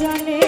জানে